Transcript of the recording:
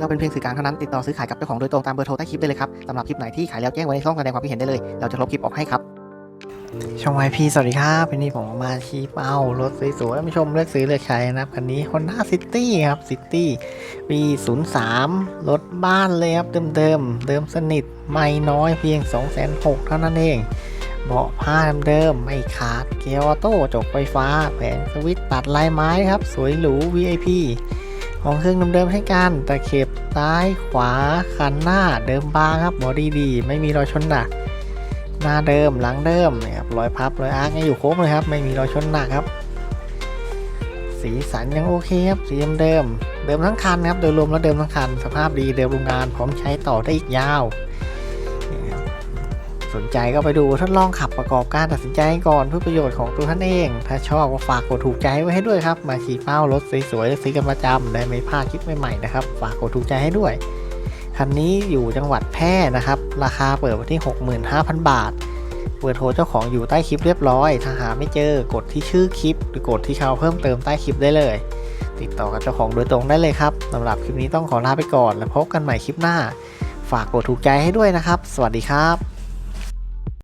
เราเป็นเพียงสื่อกลางเท่านั้นติดต่อซื้อขายกับเจ้าของโดยตรงตามเบอร์โทรใต้คลิปได้เลยครับสำหรับคลิปไหนที่ขายแล้วแจ้งไว้ในช่องแสดงความคิดเห็นได้เลย เราจะลบคลิปออกให้ครับช่องไวพีสวัสดีครับวันนี้ผมมาชี้เป้ารถสวยๆม่ชมเลือกซื้อเลือกใช้นะครับคันนี้ Honda City ครับ City ปี03รถบ้านเลยครับเดิมๆเดิมสนิทไม่น้อยเพียง2,600เท่านั้นเองเบาะผ้าเดิมๆไม่ขาดเกียร์ออโต้จกไฟฟ้าแผงสวิตตัดลายไม้ครับ สวยหรู VIP ของเครื่องเดิมๆให้กันตะเข็บซ้ายขวาคันหน้าเดิมบางครับบอดี้ดี ไม่มีรอยชนหนัก หน้าเดิมหลังเดิมนะครับรอยพับรอยอาร์กยังอยู่ครบเลยครับ ไม่มีรอยชนหนักครับ สีสันยังโอเคครับสีเดิมเดิมทั้งคันครับโดยรวมแล้วเดิมทั้งคัน สภาพดีเดิมโรงงานพร้อมใช้ต่อได้อีกยาว สนใจก็ไปดูทดลองขับประกอบการตัดสินใจก่อนเพื่อประโยชน์ของตัวท่านเอง ถ้าชอบก็ฝากกดถูกใจไว้ให้ด้วยครับ มาขี่เป้ารถสวยๆซื้อกันประจำได้ไม่พลาดคลิปใหม่ๆนะครับ ฝากกดถูกใจให้ด้วย คันนี้อยู่จังหวัดแพร่นะครับ ราคาเปิดไว้ที่ 65,000 บาทเบอร์โทรเจ้าของอยู่ใต้คลิปเรียบร้อย ถ้าหาไม่เจอกดที่ชื่อคลิป หรือกดที่เขาเพิ่มเติมใต้คลิปได้เลย ติดต่อกับเจ้าของโดยตรงได้เลยครับสำหรับคลิปนี้ต้องขอลาไปก่อน แล้วพบกันใหม่คลิปหน้า ฝากกดถูกใจให้ด้วยนะครับ สวัสดีครับ